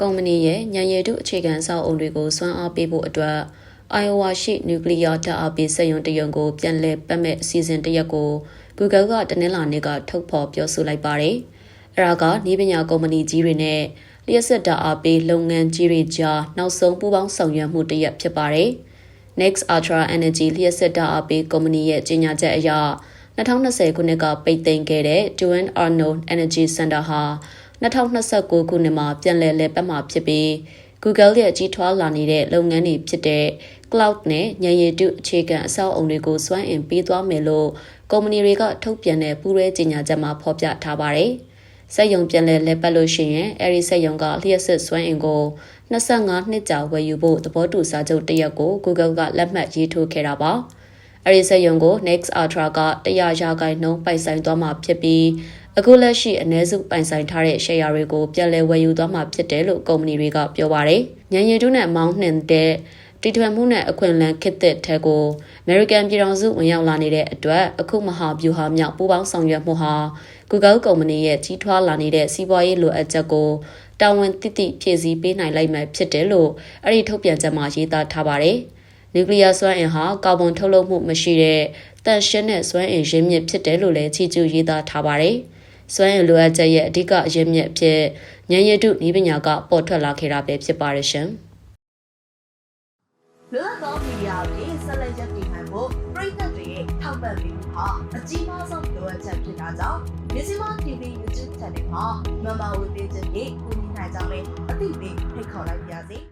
ကုမ္ပဏီရဲ့ညံရည်တုအခြေခံအဆောက်အုံတွေကိုစွမ်းအားပေးဖို့အတွက် Iowa ရှိနျူကလ িয়ার ဓာတ်အားပေးစက်ရုံတစ်ရုံကိုပြန်လည်ပတ်မဲ့အစီအစဉ်တစ်ရက်ကို Google ကတနင်္လာနေ့ကထုတ်ဖော်ပြောဆိုလိုက်ပါတယ်။အဲဒါကနည်းပညာကုမ္ပဏီကြီးတွေနဲ့လျှက်စစ်ဓာတ်အားပေးလုပ်ငန်းကြီးတွေကြားနောက်ဆုံးပူးပေါင်းဆောင်ရွက်မှုတစ်ရက်ဖြစ်ပါတယ်။ Next Ultra Energy လျှက်စစ်ဓာတ်အားပေးကုမ္ပဏီရဲ့ကြေညာချက်အရ2020ခုနှစ်ကပိတ်သိမ်းခဲ့တဲ့ Duane Arnold Energy Center ဟာ 2029ခုနှစ်မှာပြန်လည်လည်ပတ်မှာဖြစ်ပြီး Google ရဲ့ကြီးထွားလာနေတဲ့လုပ်ငန်းတွေဖြစ်တဲ့ Cloud နဲ့ဉာဏ်ရည်တုအခြေခံအဆောက်အုံတွေကိုစွမ်းအင်ပေးသွားမယ်လို့ကုမ္ပဏီတွေကထုတ်ပြန်တဲ့ပူးရဲကြေညာချက်မှာဖော်ပြထားပါတယ်။စက်ရုံပြန်လည်လည်ပတ်လို့ရှိရင်အဲဒီစက်ရုံကလျှက်စစ်စွမ်းအင်ကို25နှစ်ကြာဝယ်ယူဖို့သဘောတူစာချုပ်တစ်ရပ်ကို Google ကလက်မှတ်ရေးထိုးခဲ့တာပါ။ အဲဒီစက်ရုံကို Next Ultra က100ရာခိုင်နှုန်းပိုင်ဆိုင်သွားမှာဖြစ်ပြီးအခုလက်ရှိအ ਨੇ စုပိုင်ဆိုင်ထားတဲ့ share တွေကိုပြန်လည်ဝယ်ယူသွားမှာဖြစ်တယ်လို့ကုမ္ပဏီတွေကပြောပါတယ်။ညံရည်တုနဲ့မောင်းနှင်တဲ့တီထွင်မှုနဲ့အခွင့်အလမ်းခစ်တဲ့ထဲကို American ပြည်ထောင်စုဝင်ရောက်လာနေတဲ့အတွက်အခုမဟာဗျူဟာမြောက်ပူးပေါင်းဆောင်ရွက်မှုဟာ Google ကုမ္ပဏီရဲ့ကြီးထွားလာနေတဲ့စီးပွားရေးလိုအပ်ချက်ကိုတာဝန်တိတိဖြည့်ဆည်းပေးနိုင်လိုက်မှဖြစ်တယ်လို့အဲ့ဒီထုတ်ပြန်ချက်မှာရေးသားထားပါတယ်။ နျူကလ িয়ার စွမ်းအင်ဟာကာဗွန်ထုတ်လွှတ်မှုမရှိတဲ့တန့်ရှင်းတဲ့စွမ်းအင်ရင်းမြစ်ဖြစ်တယ်လို့လည်းချီးကျူးရေးသားထားပါတယ်။စွမ်းအင်လိုအပ်ချက်ရဲ့အဓိကအရင်းမြစ်အဖြစ်ဉာဏ်ရည်တုနည်းပညာကပေါ်ထွက်လာခဲ့တာပဲဖြစ်ပါတယ်ရှင်။လွတ်လပ်သောမီဒီယာတွေဆက်လက်ရပ်တည်နိုင်ဖို့ပြည်သက်တွေရဲ့ထောက်ပံ့ပေးမှုဟာအကြီးမားဆုံးလိုအပ်ချက်ဖြစ်တာကြောင့်မြစီမ TV YouTube Channel မှာမမဝေပေးခြင်းဖြင့်ကူညီနိုင်ကြမယ်အသိပေးဖိတ်ခေါ်လိုက်ပါရစေ။